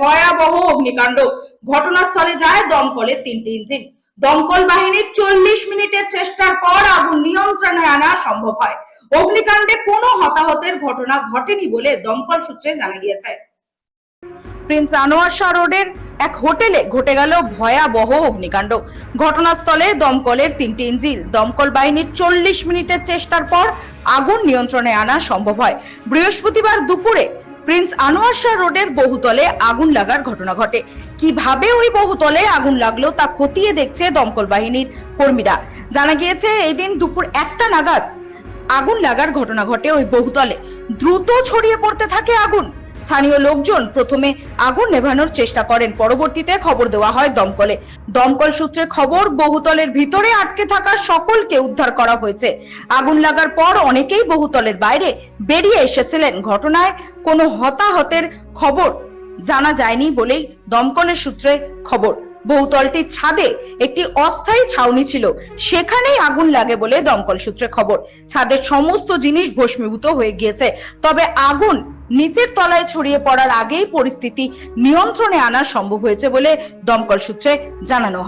ভয়াবহ অগ্নিকাণ্ড। ঘটনাস্থলে যায় দমকলের তিনটি ইঞ্জিন। দমকল বাহিনীর চল্লিশ মিনিটের চেষ্টার পর আগুন নিয়ন্ত্রণে আনা সম্ভব হয়। অগ্নিকাণ্ডে কোনো হতাহতের ঘটনা ঘটেনি বলে দমকল সূত্রে জানা গিয়েছে। প্রিন্স আনোয়ার শাহ রোডের এক হোটেলে ঘটে গেল ভয়াবহ অগ্নিকাণ্ড। ঘটনাস্থলে দমকলের তিনটি ইঞ্জিন। দমকল বাহিনীর চল্লিশ মিনিটের চেষ্টার পর আগুন নিয়ন্ত্রণে আনা সম্ভব হয়। বৃহস্পতিবার দুপুরে প্রিন্স আনোয়ার শাহ রোডের বহুতলে আগুন লাগার ঘটনা ঘটে। কীভাবে ওই বহুতলে আগুন লাগল তা খতিয়ে দেখছে দমকল বাহিনীর কর্মীরা। জানা গিয়েছে, এই দিন দুপুর একটা নাগাদ আগুন লাগার ঘটনা ঘটে ওই বহুতলে। দ্রুত ছড়িয়ে পড়তে থাকে আগুন। স্থানীয় লোকজন প্রথমে আগুন নেভানোর চেষ্টা করেন। পরবর্তীতে খবর দেওয়া হয় দমকলে। দমকল সূত্রে খবর, বহুতলের ভিতরে আটকে থাকা সকলকে উদ্ধার করা হয়েছে। আগুন লাগার পর অনেকেই বহুতলের বাইরে বেরিয়ে এসেছিলেন। ঘটনায় কোনো হতাহতের খবর জানা যায়নি বলেই দমকলের সূত্রে খবর। বহুতলটির ছাদে একটি অস্থায়ী ছাউনি ছিল। সেখানেই আগুন লাগে বলে দমকল সূত্রে খবর। ছাদের সমস্ত জিনিস ভস্মীভূত হয়ে গিয়েছে। তবে আগুন নিচের তলায় ছড়িয়ে পড়ার আগেই পরিস্থিতি নিয়ন্ত্রণে আনা সম্ভব হয়েছে বলে দমকল সূত্রে জানানো হয়।